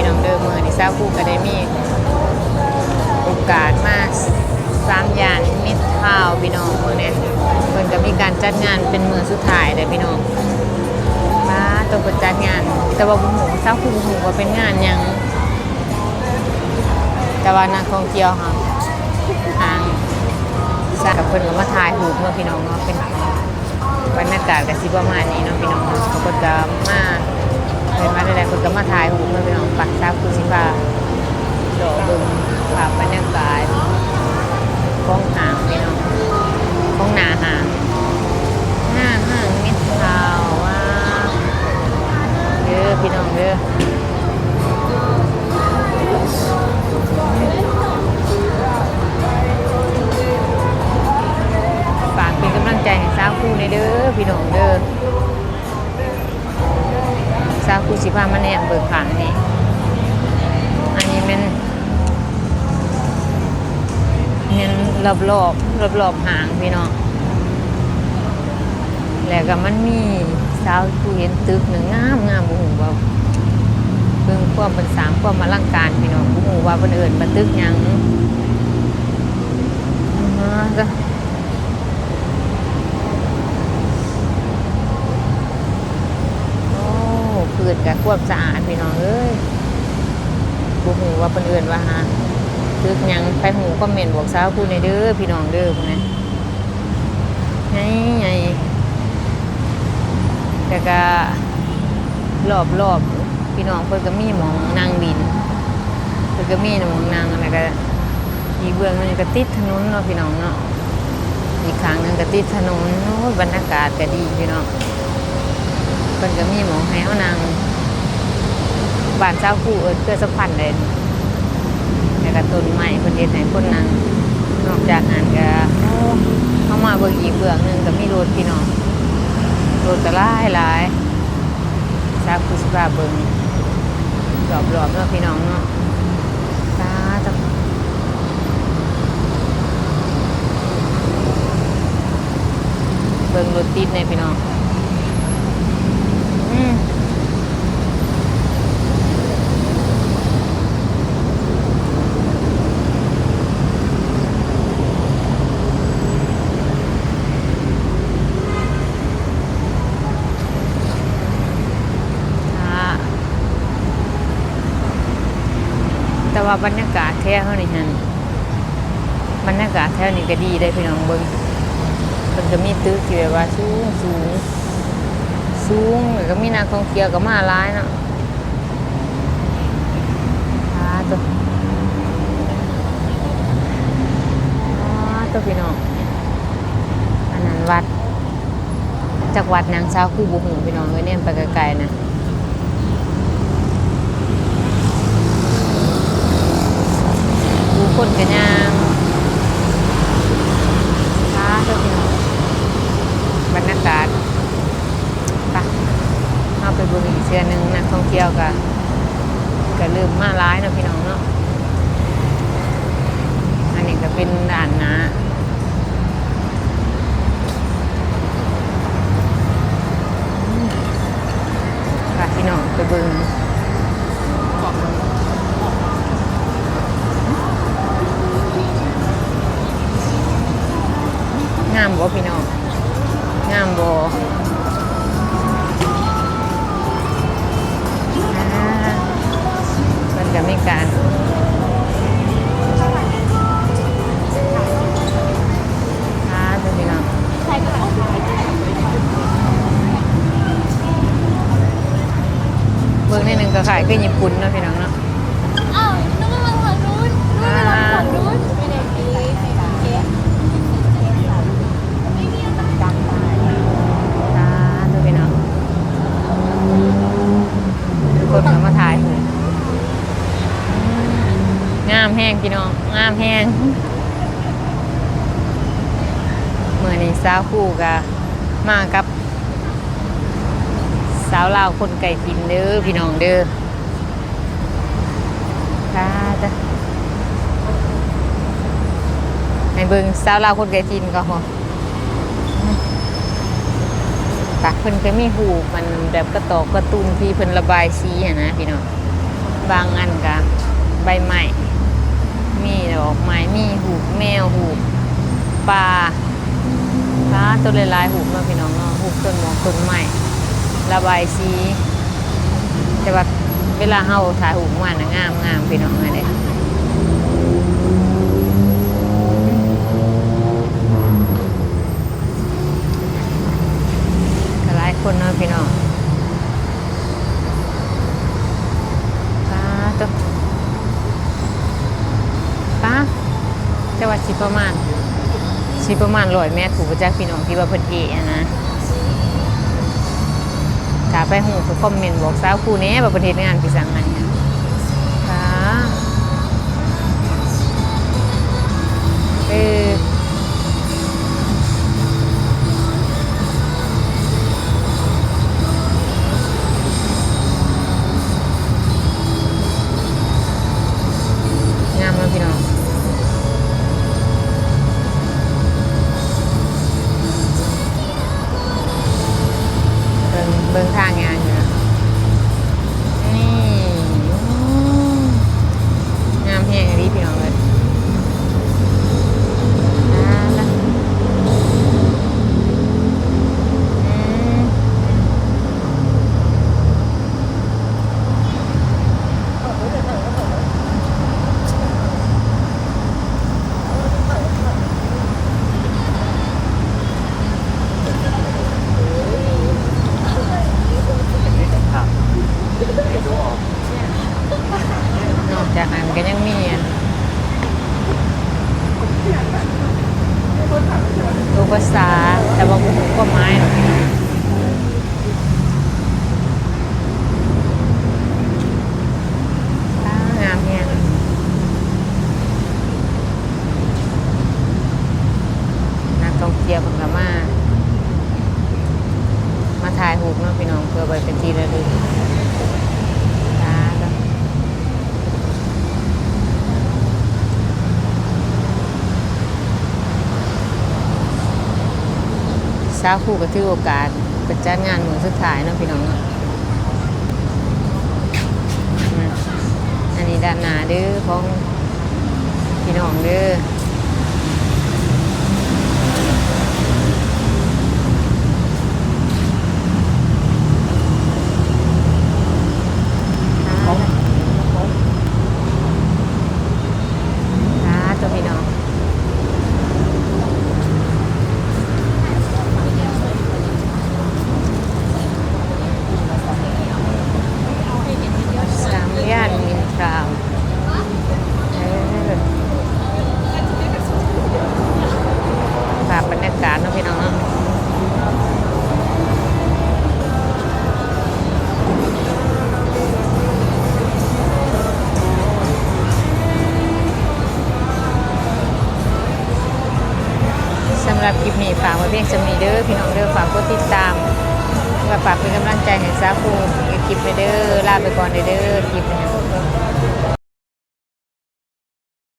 พี่น้องเด้อมือนี่ซาคูก็ได้มีโอกาสมาสามย่านมิตรทาวพี่น้องมือเนี่ยเพิ่นก็มีการจัดงานเป็นมือสุดท้ายเลยพี่น้องมาตัวเปิดจัดงาน แต่ว่าบุหูซาคูบุหูว่าเป็นงานยังแต่ว่านักท่องเที่ยวค่ะทางสากับเพิ่นก็มาถ่ายรูปเนาะพี่น้องเนาะเป็นบรรยากาศก็สิประมาณนี้เนาะพี่น้องเนาะเขาก็จะมา เป็นมาได้ๆเพิ่นก็มาถ่ายรูปเนาะพี่น้องปักซาคูสิพาดอกบึงภาพบรรยากาศของหางพี่น้องของหนาหางห้างห้างมิตรทาวว่าเยอะพี่น้องเยอะ สาวคู่สิพามาแนมเบิกผางนี่อันนี้มันเน้นรอบรอบรอบรอบหางพี่น้องแล้วก็มันมีสาวคู่เห็นตึกหนึ่งงามงามบุหูว่าเพิ่งความเป็นสามความมาลังการพี่น้องบุหูว่าเพิ่นเอิญมาตึกยังมาจ้ะ โอ้ พืชกับควบสะอาดพี่น้องเอ้ยบุหูว่าเป็นอื่นว่าฮะตึกยังไปหูก็เมนบอกสาวพูดในเด้อพี่น้องเด้อพวกนี้ไงไงแต่ก็รอบรอบพี่น้องเพิ่นก็มีหมองนางดินเพิ่นก็มีหมองนางอะไรก็อีเบื้องหนึงก็ติดถนนเนาะพี่น้องเนาะอีกครั้งหนึงก็ติดถนนโอ้บรรยากาศก็ดีพี่น้อง เพิ่นก็มีหมองให้เฮานางบ้านเจ้าคู่เอิ้นเพื่อสัมพันธ์เลยแล้วก็ต้นไม้เพิ่นเฮ็ดให้คนนั่งนอกจากนั้นก็โอ้เฮามาเบิ่งอีกเบื้องหนึงก็มีรถพี่น้องรถก็หลายหลายสาคู่สิพาเบิ่งรอบๆเนาะพี่น้องเนาะตาตะเบิ่งรถติดในพี่น้อง ว่าบรรยากาศแท้เขานี่ฮันบรรยากาศแท้นี่ก็ดีได้พี่น้องเบิ่งมันก็มีตึกที่แบบว่าสูงสูงสูงแล้วก็มีนักท่องเที่ยวก็มาหลายเนาะอ่าตัวอ๋อตัวพี่น้องอันนั้นวัดจากวัดนางเช้าคู่บุหูพี่น้องเอ้ยเนี่ยไปไกลๆนะ คนกันยางอ่าตัวพี่น้องบรรยากาศไปเอาไปบิ่งอีกเชือหนึงนักท่องเที่ยวก็ก็ลืมมาร้ายนะพี่น้องเนาะอันนี้ก็เป็นด่านนะค่ะพี่น้องไปเบิ่ง บ่พี่น้องงามบ่มันจะไม่การเบื้องในหนึ่งก็ขายขึ้นญี่ปุ่นนะพี่น้องเนาะอ้าวนึกว่ามาฝั่งนู้นนึกว่ามาฝั่งนู้นไม่ได้ดีไม่ได้เก๊ไม่มีอะไรจำได้ อ่าดูพี่น้องทุก คนก็มาถ่ายหูงามแห้งพี่น้องงามแห้งเมื่อนี้สาวคู่ก็มากับ สาวลาวคนไก่กินเด้อพี่น้องเด้อค่ะจ้ะให้เบิงสาวลาวคนไก่กินก็พอ ตักเพิ่นก็มีหูมันแบบกระตอกกระตุนที่เพิ่นระบายสีอะนะพี่น้องบางอันกะใบใหม่มีดอกไม้มีหูแมวหูปลาปลาตัวลายๆหูบเนาพี่น้องเนาะหูต้นหมอกต้นไม้ระบายสีแต่ว่าเวลาเฮาถ่ายหูมันนะงามงามพี่น้องอะไรก็หลายคนเนาะพี่น้องปลาตัว ป้าจังหวัดสิประมาณ สิประมาณร้อยเมตรถูกประจักษ์พี่น้องที่ว่าเพิ่นเอะนะถ้าไปหูก็คอมเมนต์บอกสาวคู่นี้ว่าประเทศงานพี่สังงานนี่ยค่ะเออ เบิ่งเบิ่งทางงาน สาวคู่ก็ถือโอกาสไปจัดงานเหมือนสุดท้ายนะพี่น้องเนาะอันนี้ด้านหน้าเด้อของพี่น้องเด้อำหรับคลิปนี้ฝากไว้เพียงจะมีเด้อพี่น้องเด้อฝากกดติดตามและฝากเป็นกำลังใจให้ซาฟูกคลิปไปเด้อลาไปก่อนเด้อคลิปนี้